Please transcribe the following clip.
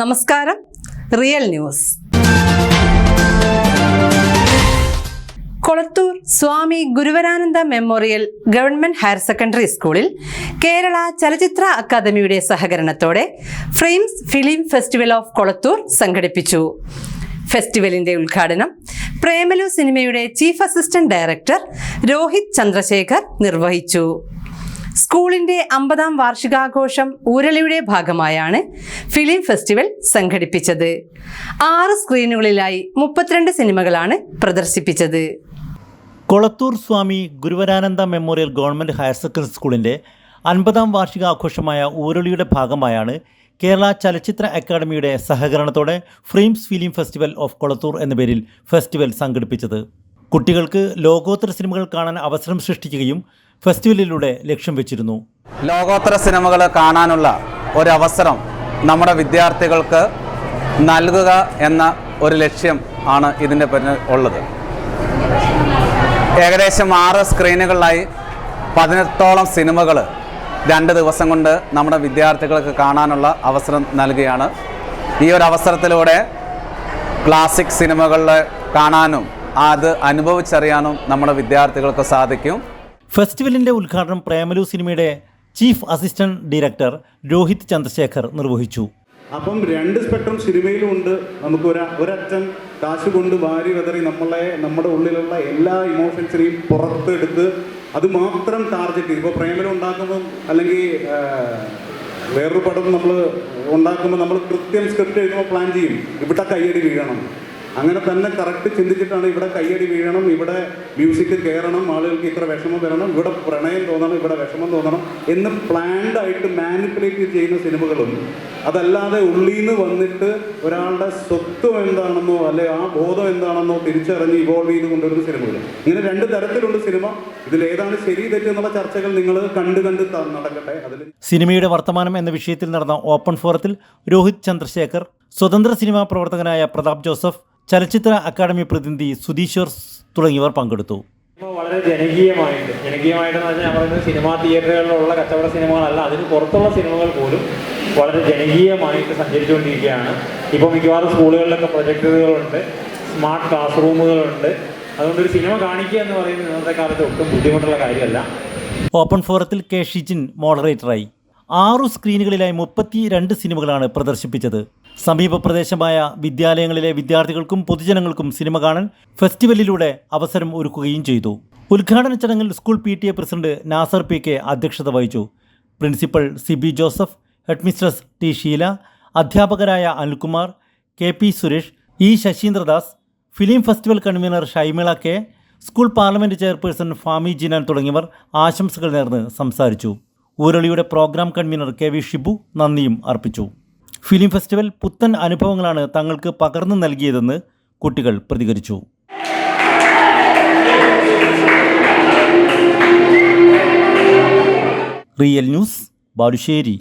നമസ്കാരം. Real news. Kolathur Swami Guruvarananda memorial government higher secondary സ്കൂളിൽ കേരള ചലച്ചിത്ര അക്കാദമിയുടെ സഹകരണത്തോടെ frames film festival of Kolathur സംഘടിപ്പിച്ചു. ഫെസ്റ്റിവലിന്റെ ഉദ്ഘാടനം പ്രേമലു സിനിമയുടെ chief assistant director Rohit Chandrasekhar നിർവഹിച്ചു. സ്കൂളിന്റെ അമ്പതാം വാർഷികാഘോഷം ഊരളിയുടെ ഭാഗമായാണ് ഫിലിം ഫെസ്റ്റിവൽ സംഘടിപ്പിച്ചത്. ആറ് സ്ക്രീനുകളിലായി മുപ്പത്തിരണ്ട് സിനിമകളാണ് പ്രദർശിപ്പിച്ചത്. Kolathur Swami Guruvarananda memorial government higher secondary സ്കൂളിന്റെ അൻപതാം വാർഷികാഘോഷമായ ഊരളിയുടെ ഭാഗമായാണ് കേരള ചലച്ചിത്ര അക്കാദമിയുടെ സഹകരണത്തോടെ frames film festival of Kolathur എന്ന പേരിൽ ഫെസ്റ്റിവൽ സംഘടിപ്പിച്ചത്. കുട്ടികൾക്ക് ലോകോത്തര സിനിമകൾ കാണാൻ അവസരം സൃഷ്ടിക്കുകയും ഫെസ്റ്റിവലിലൂടെ ലക്ഷ്യം വെച്ചിരുന്നു. ലോകോത്തര സിനിമകൾ കാണാനുള്ള ഒരവസരം നമ്മുടെ വിദ്യാർത്ഥികൾക്ക് നൽകുക എന്ന ഒരു ലക്ഷ്യം ആണ് ഇതിന്റെ പിന്നിൽ ഉള്ളത്. ഏകദേശം ആറ് സ്ക്രീനുകളിലായി പതിനെട്ടോളം സിനിമകൾ രണ്ട് ദിവസം കൊണ്ട് നമ്മുടെ വിദ്യാർത്ഥികൾക്ക് കാണാനുള്ള അവസരം നൽകുകയാണ്. ഈ ഒരു അവസരത്തിലൂടെ ക്ലാസിക് സിനിമകളിൽ കാണാനും അത് അനുഭവിച്ചറിയാനും നമ്മുടെ വിദ്യാർത്ഥികൾക്ക് സാധിക്കും. ഫെസ്റ്റിവലിന്റെ ഉദ്ഘാടനം പ്രേമലു സിനിമയുടെ chief assistant director Rohit Chandrasekhar നിർവഹിച്ചു. അപ്പം രണ്ട് സ്പെക്ട്രം സിനിമയിലും ഉണ്ട്. നമുക്ക് ഒരു ഒരറ്റം കാശ് കൊണ്ട് വാരി വെതറി നമ്മളെ നമ്മുടെ ഉള്ളിലുള്ള എല്ലാ ഇമോഷൻസിനെയും പുറത്തെടുത്ത് അത് മാത്രം ടാർഗറ്റ് ഇപ്പോൾ പ്രേമലം ഉണ്ടാക്കുമ്പം അല്ലെങ്കിൽ വേറൊരു പടം നമ്മൾ ഉണ്ടാക്കുമ്പോൾ നമ്മൾ കൃത്യം സ്ക്രിപ്റ്റ് എഴുതുമ്പോൾ പ്ലാൻ ചെയ്യും. ഇവിടെ കയ്യടി വീഴണം. അങ്ങനെ തന്നെ കറക്റ്റ് ചിന്തിച്ചിട്ടാണ് ഇവിടെ കയ്യടി വീഴണം ഇവിടെ മ്യൂസിക് കയറണം ആളുകൾക്ക് ഇത്ര വിഷമം വരണം ഇവിടെ പ്രണയം തോന്നണം ഇവിടെ വിഷമം തോന്നണം എന്ന് പ്ലാൻഡ് ആയിട്ട് മാനിപ്പുലേറ്റ് ചെയ്യുന്ന സിനിമകളും. അതല്ലാതെ ഉള്ളിൽ നിന്ന് വന്നിട്ട് ഒരാളുടെ സ്വത്വം എന്താണെന്നോ അല്ലെ ആ ബോധം എന്താണെന്നോ തിരിച്ചറിഞ്ഞ് ഇവോൾവ് ചെയ്ത് കൊണ്ടുവരുന്ന സിനിമകൾ. ഇങ്ങനെ രണ്ട് തരത്തിലുണ്ട് സിനിമ. ഇതിൽ ഏതാണ് ശരി തെറ്റെന്നുള്ള ചർച്ചകൾ നിങ്ങൾ കണ്ട് കണ്ട് നടക്കട്ടെ. അതിൽ സിനിമയുടെ വർത്തമാനം എന്ന വിഷയത്തിൽ നടന്ന ഓപ്പൺ ഫോറത്തിൽ രോഹിത് ചന്ദ്രശേഖർ സ്വതന്ത്ര സിനിമാ പ്രവർത്തകനായ പ്രതാപ് ജോസഫ് ചലച്ചിത്ര അക്കാദമി പ്രതിനിധി സുധീശ്വർ തുടങ്ങിയവർ പങ്കെടുത്തു. വളരെ ജനകീയമായിട്ട് ജനകീയമായിട്ടെന്ന് ഞാൻ പറയുന്നത് സിനിമാ തിയേറ്ററുകളിലുള്ള കച്ചവട സിനിമകളല്ല അതിന് പുറത്തുള്ള സിനിമകൾ പോലും വളരെ ജനകീയമായിട്ട് സഞ്ചരിച്ചുകൊണ്ടിരിക്കുകയാണ്. ഇപ്പോൾ മിക്കവാറും സ്കൂളുകളിലൊക്കെ പ്രൊജക്ടറുകളുണ്ട് സ്മാർട്ട് ക്ലാസ് റൂമുകളുണ്ട്. അതുകൊണ്ട് ഒരു സിനിമ കാണിക്കുക എന്ന് പറയുന്നത് ഇന്നത്തെ കാലത്ത് ഒട്ടും ബുദ്ധിമുട്ടുള്ള കാര്യമല്ല. ഓപ്പൺ ഫോറത്തിൽ കെ. ഷിജിൻ മോഡറേറ്ററായി ആറു സ്ക്രീനുകളിലായി മുപ്പത്തി രണ്ട് സിനിമകളാണ് പ്രദർശിപ്പിച്ചത്. സമീപ പ്രദേശമായ വിദ്യാലയങ്ങളിലെ വിദ്യാർത്ഥികൾക്കും പൊതുജനങ്ങൾക്കും സിനിമ കാണാൻ ഫെസ്റ്റിവലിലൂടെ അവസരം ഒരുക്കുകയും ചെയ്തു. ഉദ്ഘാടന ചടങ്ങിൽ school P T A president Nasar P K അധ്യക്ഷത വഹിച്ചു. Principal C B Joseph headmistress T Sheela അധ്യാപകരായ Anilkumar K P Suresh E Sasheendradas film festival convener Shaimila K school parliament chairperson Fami Jinan തുടങ്ങിയവർ ആശംസകൾ നേർന്ന് സംസാരിച്ചു. ഊരളിയുടെ programme convener K V Shibu നന്ദിയും അർപ്പിച്ചു. Film festival പുത്തൻ അനുഭവങ്ങളാണ് തങ്ങൾക്ക് പകർന്നു നൽകിയതെന്ന് കുട്ടികൾ പ്രതികരിച്ചു. Real news Balussery.